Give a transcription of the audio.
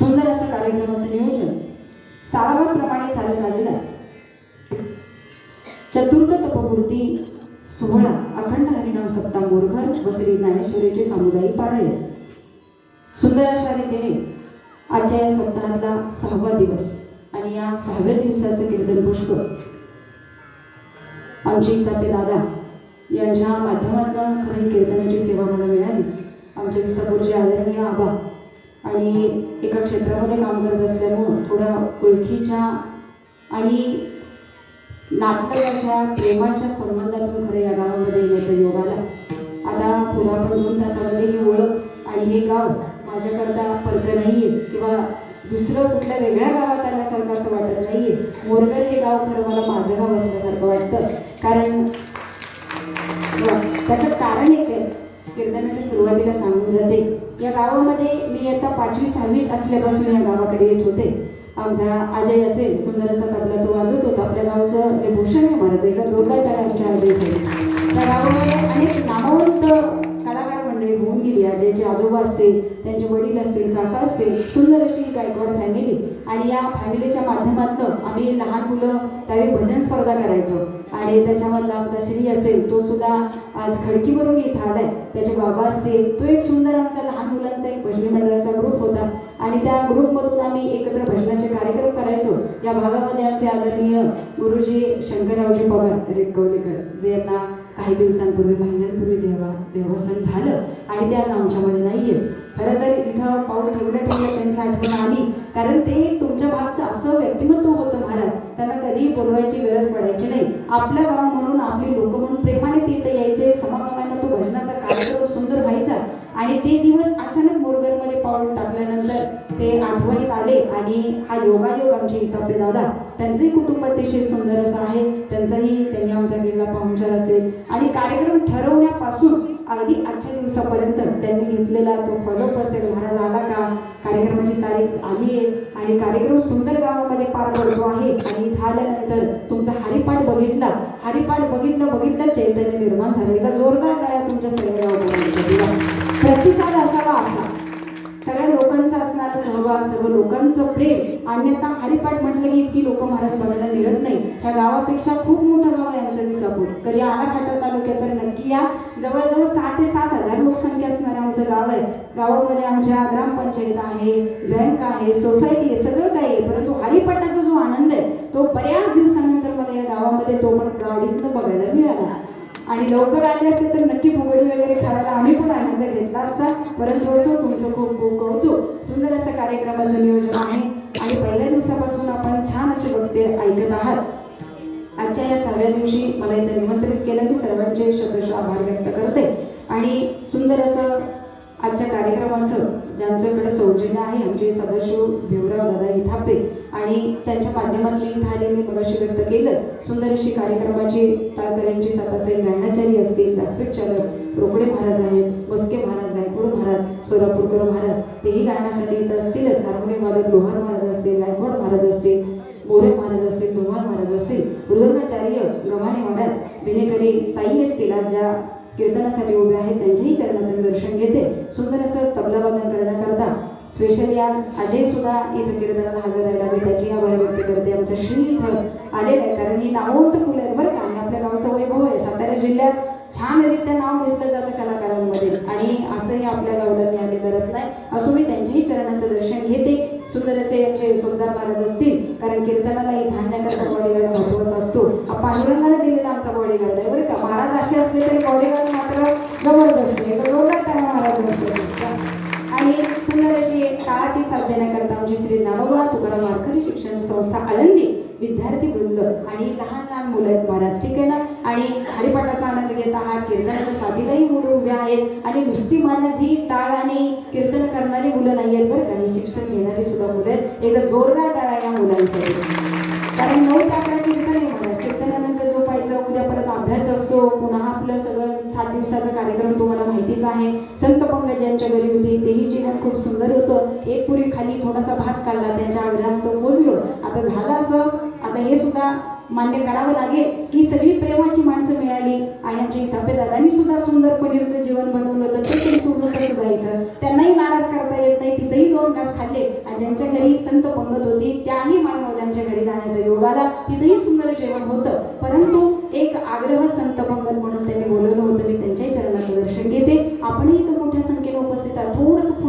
सुंदर असं कार्यक्रमाचं नियोजन सारावाप्रमाणे चालत आलेलं चतुर्थ तपमूर्ती सोहळा अखंड हरिनाम सप्ता मोरघर व श्री ज्ञानेश्वरीचे सामुदायिक पारायण. सुंदर अशा रीतीने आजच्या या सप्ताहातला सहावा दिवस आणि या सहाव्या दिवसाचं कीर्तन पुष्प आमची तापे दादा यांच्या माध्यमातून खरी कीर्तनाची सेवा मला मिळाली. आमचे विसापूरचे आदरणीय आबा आणि एका क्षेत्रामध्ये काम करत असल्यामुळं थोड्या ओळखीच्या आणि नाटकाच्या प्रेमाच्या संबंधातून खरं या गावामध्ये येण्याचा योग आला. आता पुन्हा पण दोन तासामध्ये ही ओळख आणि हे गाव माझ्याकरता फरक नाही आहे किंवा दुसरं कुठल्या वेगळ्या गावात आल्यासारखं असं वाटत नाही आहे मोरगड हे गाव खरं मला माझं गाव असल्यासारखं वाटतं. कारण हो, त्याचं कारण एक आपल्याला सांगून जाते. या गावामध्ये मी आता पाचवी सहावी असल्यापासून या गावाकडे येत होते. आमचा अजय असेल सुंदर असा तबला तो वाजवतोच आपल्या गावचं हे भूषण आहे महाराज एका जोरदार कलाकार असेल त्या गावामध्ये अनेक नामवंत कलाकार मंडळी होऊन गेली. अजयचे आजोबा असतील त्यांचे वडील असतील काका असतील सुंदर अशी गायकवाड फॅमिली आणि या फॅमिलीच्या माध्यमातून आम्ही लहान मुलं त्यावेळी भजन स्पर्धा करायचो. आणि त्याच्यामधला आमचा श्री असेल तो सुद्धा आज खडकीवरून येत आलाय. त्याचे बाबा असतील तो एक सुंदर आमचा लहान मुलांचा एक भजनी मंडळाचा ग्रुप होता. आणि त्या ग्रुपमधून आम्ही एकत्र भजनाचे कार्यक्रम करायचो. या भागामध्ये आमचे आदरणीय गुरुजी शंकररावजी पवार रेटकवलेकर जे यांना काही दिवसांपूर्वी महिन्यांपूर्वी देवा देवासन झालं. आणि ते आज आमच्यामध्ये नाहीये. खरं तर इथं पाऊल ठेवल्या ठेवल्या त्यांची आठवण आली. कारण ते तुमच्या भागचं असं व्यक्तिमत्व होतं महाराज त्यांना कधीही बोलवायची गरज पडायची नाही आपलं गाव म्हणून आपली लोक म्हणून प्रेमाने तिथं यायचे समागमांना तो भजनाचा कार्यक्रम सुंदर व्हायचा आणि ते दिवस अचानक मोरगरमध्ये पाऊल टाकल्यानंतर ते आठवणीत आले आणि हा योगायोग आमचे इथं दादा त्यांचंही कुटुंब अतिशय सुंदर असं आहे त्यांचाही त्यांनी आमचा किल्ला पाहुणचार असेल. आणि कार्यक्रम ठरवण्यापासून अगदी आजच्या दिवसापर्यंत त्यांनी घेतलेला तो फॉलोअप असेल महाराज आला का? कार्यक्रमाची तारीख आली आहे आणि कार्यक्रम सुंदर गावामध्ये पार पडतो आहे. आणि इथं आल्यानंतर तुमचा हरिपाठ बघितला हरिपाठ बघितलं बघितलं चैतन्य निर्माण झालं. एका जोरदार काय तुमच्या सगळ्या गावामध्ये प्रतिसाद असावा असा. सहभाग सर्व लोकांचं प्रेम अन्यथा हरिपाठ म्हटलं की इतकी लोक महाराज बघायला मिळत नाही. त्या गावापेक्षा खूप मोठं गाव आहे आमचं विसापूर. कधी आला खाटा तालुक्यात तर नक्की या. जवळजवळ सहा ते सात हजार लोकसंख्या असणारं आमचं गाव आहे. गावामध्ये आमच्या ग्रामपंचायत आहे बँक आहे सोसायटी आहे सगळं काही आहे. परंतु हरिपाठाचा जो आनंद आहे तो बऱ्याच दिवसानंतर मला या गावामध्ये तो पण गाडीतनं बघायला मिळाला. आणि लवकर आले असते तर नक्की फुगडी वगैरे खायला आम्ही पण आनंद घेतला असता. परंतु असं तुमचं खूप खूप कौतुक. सुंदर असं कार्यक्रमाचं नियोजन आहे. आणि पहिल्या दिवसापासून आपण छान असे वक्ते ऐकत आहात. आजच्या या सहाव्या दिवशी मला इथं निमंत्रित केलं मी सर्वांचे शतश आभार व्यक्त करते. आणि सुंदर असं आजच्या कार्यक्रमाचं ज्यांच्याकडे सौजन्य आहे आमचे सदस्य भिवराव दादा इथापे आणि त्यांच्या माध्यमातली इथं मी मगाशी व्यक्त केलंच. सुंदर अशी कार्यक्रमाची तारकऱ्यांची साथ असेल गायनाचारी असतील व्यासपीठ चालक रोकडे महाराज आहेत वस्के महाराज गायकवाड महाराज सोलापूरकर महाराज तेही गायनासाठी इथं असतीलच. हार्मोनियम वादक लोहार महाराज असतील गायकवाड महाराज असतील बोरे महाराज असतील धुमाळ महाराज असतील मृदंगाचार्य गव्हाणे महाराज विनेकरी ताई असतील आज ज्या कीर्तनासाठी उभे आहेत त्यांच्याही चरणाचं दर्शन घेते. सुंदर असं तबलावादन करण्याकरता स्पेशली आज अजय सुद्धा इथं कीर्तनाला हजर आभार व्यक्त आमचं श्री इथं आलेलं आहे कारण ही नामवंत फुलं आहेत बरं का? आणि आपल्या गावचं वैभव आहे. सातारा जिल्ह्यात छानरित्या नाव घेतलं जातं कलाकारांमध्ये. आणि असंही आपल्या गावला मी करत नाही. असो मी त्यांच्याही चरणाचं दर्शन घेते. सुंदर असे आमचे सुंदर महाराज असतील. कारण कीर्तनाला ही धान्याकरता बॉडीगार्ड महत्त्वाचा असतो. हा पांडुरंगाला दिलेला आमचा बॉडीगार्ड आहे. बरं का? महाराज असे असले तरी बॉडीगार्ड नारोबा तुकाराम वारकरी शिक्षण संस्था आळंदी विद्यार्थी वृंद आणि लहान लहान मुलं आहेत महाराज ठीक आहे ना आणि हरिपाठाचा आनंद घेत आहात. कीर्तनाच्या साथीलाही मुलं उभे आहेत. आणि नुसती महाराज ही टाळ आणि कीर्तन करणारी मुलं नाही आहेत बरं काही शिक्षण घेणारी सुद्धा मुलं आहेत. एकदा जोरदार टाळा या मुलांसाठी. कारण नऊ टाकला कीर्तन आहे महाराज कीर्तनानंतर झोपायचं उद्या परत अभ्यास असतो पुन्हा आपलं सगळं सात दिवसाचा कार्यक्रम तुम्हाला माहितीच आहे. संत पंकज यांच्या घरी होती तेही जीवन खूप सुंदर होतं. एक पुरी खाली थोडासा भात काढला त्यांच्या अभ्यास पोचलो आता झालं असं. आता हे सुद्धा मान्य करावं लागेल की सगळी प्रेमाची माणसं मिळाली आणि आमच्या इथं दादांनी सुद्धा सुंदर पनीरचं जेवण बनवलं होतं. ते तरी सोडून कसं जायचं. त्यांनाही नाराज करता येत नाही तिथेही दोन तास घास खाल्ले आणि ज्यांच्या घरी संत पंगत होती. त्याही मायमौलांच्या घरी जाण्याचा योग आला. तिथेही सुंदर जेवण होतं. परंतु एक आग्रह संत पंगत म्हणून त्यांनी बोलवलं होतं मी त्यांच्याही चरणाचं दर्शन घेते